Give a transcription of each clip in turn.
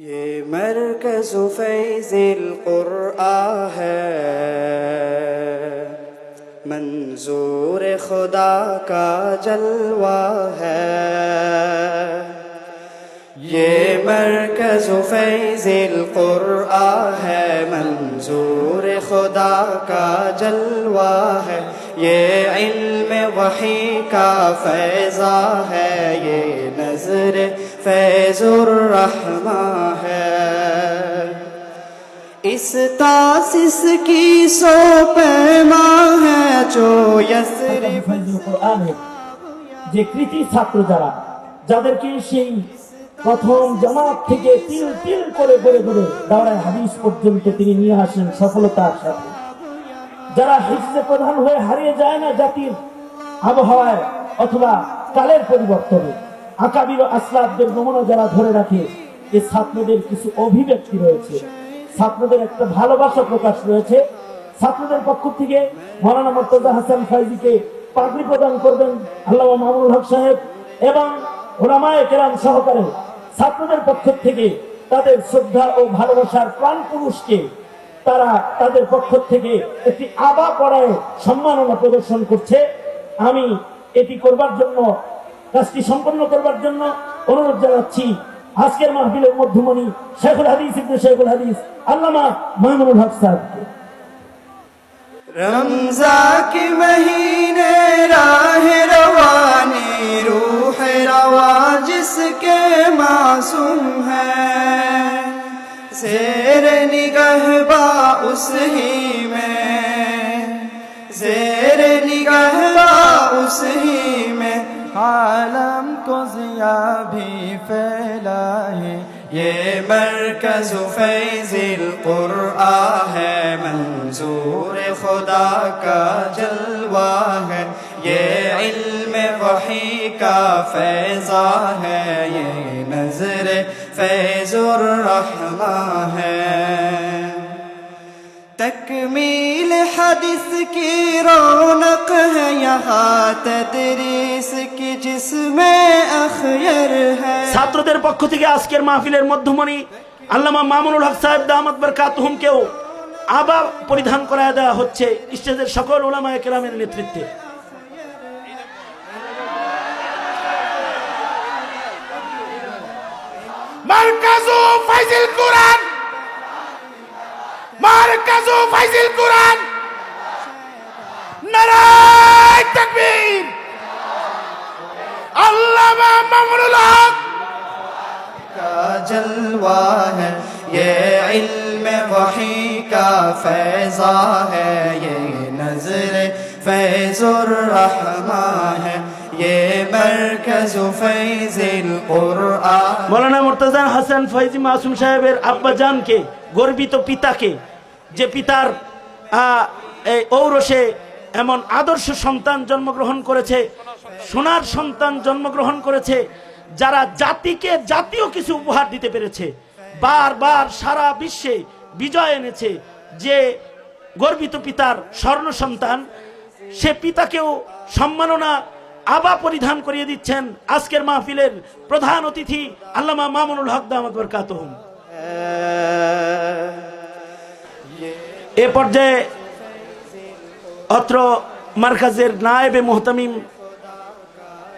یہ مرکز فیض القرآن ہے۔ منظور خدا کا جلوہ ہے۔ یہ مرکز فیض القرآن ہے۔ منظور خدا کا جلوہ ہے۔ یہ علم وحی کا فیضہ ہے۔ یہ نظر फैजुर रहमा है इस तासिस की सो पैमा है जो यसरिफ ফাইজুল কোরআনের যে কৃতি ছাত্র যারা যাদেরকে সেই প্রথম জামাত থেকে তিল তিল করে গড়ে গড়ে দাওরায় হাদিস পর্যন্ত তিনি নিয়ে আসেন সফলতার সাথে যারা হিসে প্রধান হয়ে হারিয়ে যায় না জাতির আবহাওয়ায় অথবা কালের পরিবর্তনে আকাবির ও আসলাবদের নমুনা যারা ধরে রাখে এই ছাত্রদের কিছু অভিব্যক্তি রয়েছে। ছাত্রদের একটা ভালোবাসা প্রকাশ রয়েছে। ছাত্রদের পক্ষ থেকে মৌলানা মর্তজা হাসান ফাইজিকে পাগড়ি প্রদান করবেন আল্লাহ মামুনুল হক সাহেব এবং ওলামায়ে কেরাম সহকারে। ছাত্রদের পক্ষ থেকে তাদের শ্রদ্ধা ও ভালোবাসার প্রাণ পুরুষকে তারা তাদের পক্ষ থেকে একটি আবা পড়ায় সম্মাননা প্রদর্শন করছে। আমি এটি করবার জন্য কাজটি সম্পন্ন করবার জন্য অনুরোধ জানাচ্ছি আজকের মাহফিলের মধ্যমণি শেখুল হাদিস ইবনে শেখুল হাদিস আল্লামা মাহমুদুল হক সাহেবকে रमजा के महीने राह रवानी रूह रवा जिसके मासूम है जेर निगहबा उस ही में کو ضیا بھی پھیلا ہے یہ مرکز فیض القرآن ہے، منظور خدا کا جلوہ ہے۔ یہ علم وحی کا فیضا ہے، یہ نظر فیض الرحمہ ہے۔ تکمیل حدیث کی رونق ہے یہاں تدریس کی جس میں اخیر ہے ছাত্রদের পক্ষ থেকে আজকের মাহফিলের মধ্যমণি আল্লামা মামুনুল হক সাহেব দাহমদ বরকাতুহুমকেও আবার পরিধান করায় দেওয়া হচ্ছে স্টেজের সকল ওলামায় কেরামের নেতৃত্বে। মার্কাজু ফাইজে মার্কাজু ফাইজিল কোরআন নারায় তাকবীর আল্লামা মামুনুল হক का जलवा है ये इल्म वही का फैजा है ये नजर फैजुर रहमा है ये मरकज फैजिल कुरआन মৌলানা মুর্তজা হাসান ফৈজি মাসুম সাহেবের আব্বাজানকে গর্বিত পিতাকে যে পিতার এই ঔরসে এমন আদর্শ সন্তান জন্মগ্রহণ করেছে, সোনার সন্তান জন্মগ্রহণ করেছে, যারা জাতিকে জাতীয় কিছু উপহার দিতে পেরেছে। বারবার সারা বিশ্বে বিজয় এনেছে যে গর্বিত পিতার স্বর্ণ সন্তান। সে পিতাকেও সম্মাননা আবা পরিধান করিয়ে দিচ্ছেন আজকের মাহফিলের প্রধান অতিথি আল্লামা মামুনুল হক দামদ এ পর্যায়ে অত্র মার্কাজের নায়েবে মোহতামিম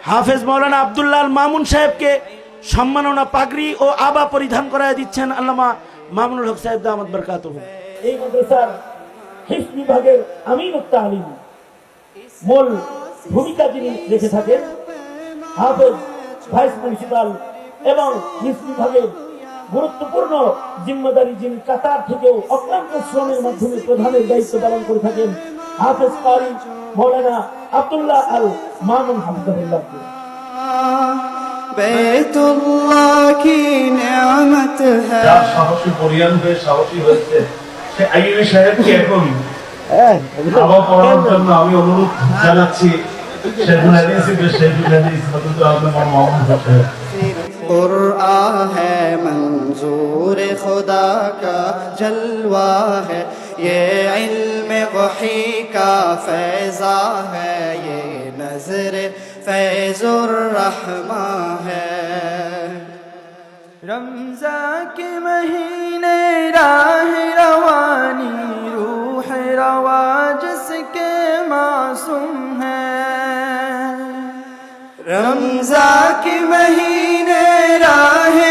হাফেজ মৌলানা আবদুল্লাহ মামুন সাহেবকে সম্মাননা পাগড়ি ও আবা পরিধান করায় দিচ্ছেন আল্লামা মামুনুল হক সাহেব দামদ বরকাতহুম এই মাদ্রাসার বিভাগের তালিম মূল ভূমিকা যিনি রেখে থাকেন, হাফেজ ভাইস প্রিন্সিপাল এবং বিভাগের গুরুত্বপূর্ণ জিম্মদারি যিনি কাতার থেকেও অক্লান্ত শ্রমের মাধ্যমে প্রধানের দায়িত্ব পালন করে থাকেন হাফেজ কারি মৌলানা আবদুল্লাহ আল মামুন হাফিজাহুল্লাহকে। সাহসী সাহসী হয়েছে হ্যাঁ, আমি অনুরোধ জানাচ্ছি মামুন حضور خدا کا جلوہ ہے یہ علم وحی کا فیضا ہے یہ نظر فیض الرحمہ ہے رمضان کے مہینے راہ روانی روح روا جس کے معصوم ہے رمضان کے مہینے راہ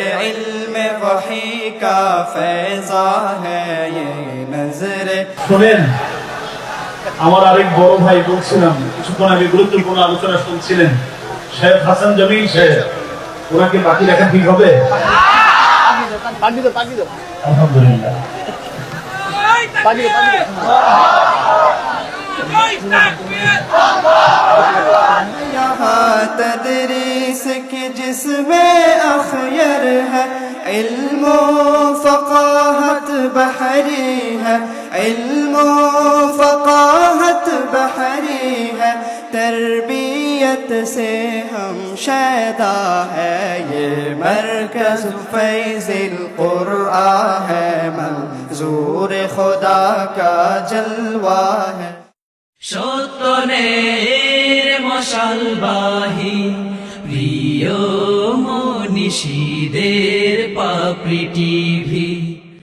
वही का फैजा है ये नजर শোনেন আমার আরেক বড় ভাই বলছিলাম কিছুক্ষণ আগে গুরুত্বপূর্ণ আলোচনা শুনছিলেন শেখ হাসান জমিন সাহেব ওনাকে বাকি লেখা ঠিক হবে আলহামদুলিল্লাহ यहाँ तदरीस की जिसमें अखयर علم و فقاحت بحری ہے علم و فقاحت بحری ہے تربیت سے ہم شیدا ہے، یہ مرکز فیض القرآن ہے، منظور خدا کا جلوہ ہے۔ সত্যনের মশাল বাহি প্রিয় মনীষীদের পাপড়ি টিভি।